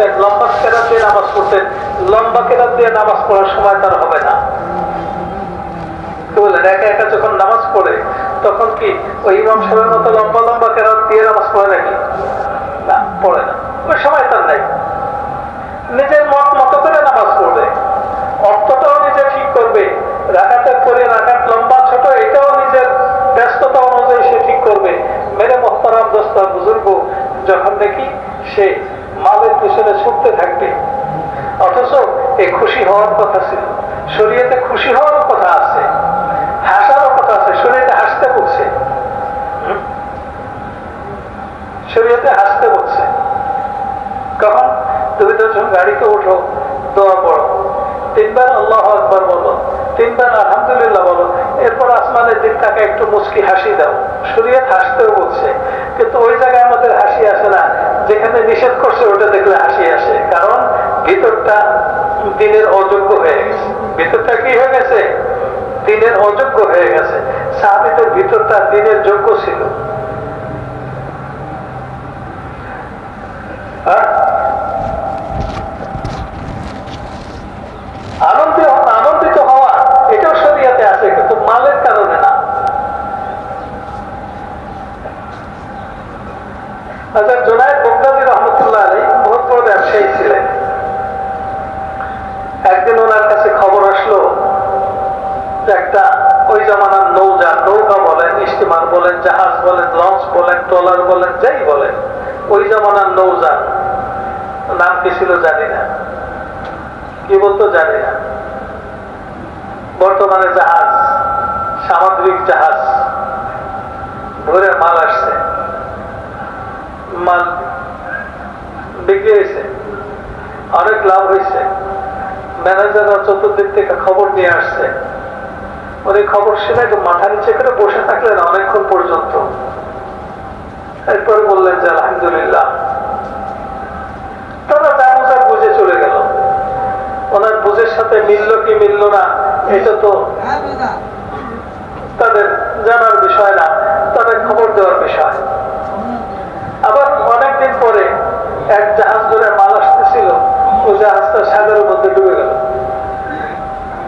পড়তেন লম্বা কেরাত দিয়ে নামাজ পড়তেন, লম্বা কেরাত দিয়ে নামাজ পড়ার সময় তার হবে না। ঠিক করবে। মেরে মোহতারাম দোস্তার বুজুর্গ, যখন দেখি সে মালের পিছনে ছুটতে থাকবে। অথচ এই খুশি হওয়ার কথা ছিল। শরীয়তে খুশি হওয়ার কথা আছে। হাসারও কথা আছে। শরীয়তে হাসতে বলছে? শরীয়তে হাসতে বলছে। কখন? তুমি তো যখন গাড়িতে উঠো দোয়া পড়ো। তিনবার আল্লাহ আকবর বলো। তিনবার আলহামদুলিল্লাহ বলো। এরপর আসমানের দিক তাকে একটু মুস্কি হাসি দাও। শরীয়ত হাসতেও বলছে। কিন্তু ওই জায়গায় আমাদের হাসি আসে না। যেখানে নিষেধ করছে, ওটা দেখলে হাসি আসে। কারণ ভিতরটা দিনের অযোগ্য হয়ে গেছে। ভিতরটা কি হয়ে গেছে? দিনের অযোগ্য হয়ে গেছে। সাহাবিদের ভিতরটা দিনের যোগ্য ছিল। হ্যাঁ আনন্দিত আনন্দিত হওয়া এটাও শরীয়তে আছে কিন্তু মালের কারণে না আচ্ছা জোনায়দ বগদাদি রহমতুল্লাহ আলী বহুত বড় ব্যবসায়ী ছিলেন একদিন ওনার কাছে খবর আসলো যে একটা ওই জামানার নৌযান নৌকা বলেন স্টিমার বলেন, জাহাজ বলেন, লঞ্চ বলেন, ট্রলার বলেন, যাই বলেন, ওই জামানার নৌযান নাম কি ছিল জানি না। কি বলতো জানি না। বর্তমানে জাহাজ, সামুদ্রিক জাহাজ ধরে মাল আসছে। মাল বিক্রি হয়েছে। অনেক লাভ হয়েছে। ম্যানেজাররা চতুর্দিক থেকে খবর নিয়ে আসছে। উনি খবর শুনে একটু মাথা নিচে করে বসে থাকলেন অনেকক্ষণ পর্যন্ত। এরপরে বললেন যে, আলহামদুলিল্লাহ। তারা যা বোঝার বুঝে চলে গেল। ওনার বুঝের সাথে মিললো কি মিললো না, এটা তো তাদের জানার বিষয় না, তাদের খবর দেওয়ার বিষয়। আবার অনেকদিন পরে এক জাহাজ ধরে মাল আসতেছিল। ওই জাহাজটা সাগরের মধ্যে ডুবে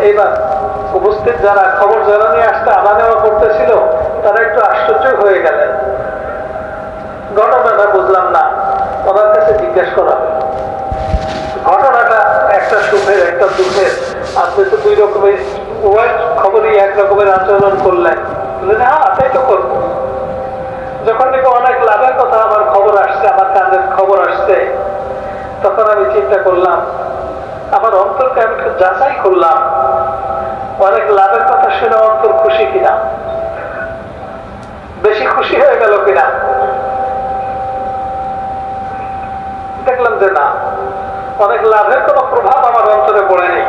এইবার উপস্থিত যারা খবর যারা নিয়ে আসতে আনা নেওয়া করতেছিল তারা একটু আশ্চর্য হয়ে গেলেন। ঘটনাটা বুঝলাম না। ওনার কাছে জিজ্ঞেস করা। ঘটনাটা একটা সুখের একটা দুঃখের। আপনি তো দুই রকমের উভয় খবরই এক রকমের আচরণ করলেন। বললেন, হ্যাঁ তাই তো করব। যখন নাকি অনেক লাভের কথা আমার খবর আসছে আমার কানের খবর আসছে তখন আমি চিন্তা করলাম আমার অন্তরকে আমি একটু যাচাই করলাম। অনেক লাভের কথা শুনে অন্তর খুশি কিনা? বেশি খুশি হয়ে গেল কিনা? দেখলাম যে না, অনেক লাভের কোনো প্রভাব আমার অন্তরে পড়েনি।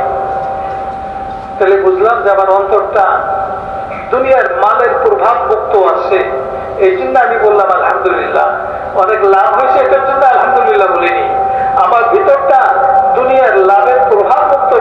তাহলে বুঝলাম যে আমার অন্তরটা দুনিয়ার মালের প্রভাব মুক্ত আছে। এই জন্য আমি বললাম, আলহামদুলিল্লাহ। অনেক লাভ হয়েছে, এটার জন্য আলহামদুলিল্লাহ বলিনি। আমার ভিতর দুনিয়ার লাভের প্রভাব মুক্ত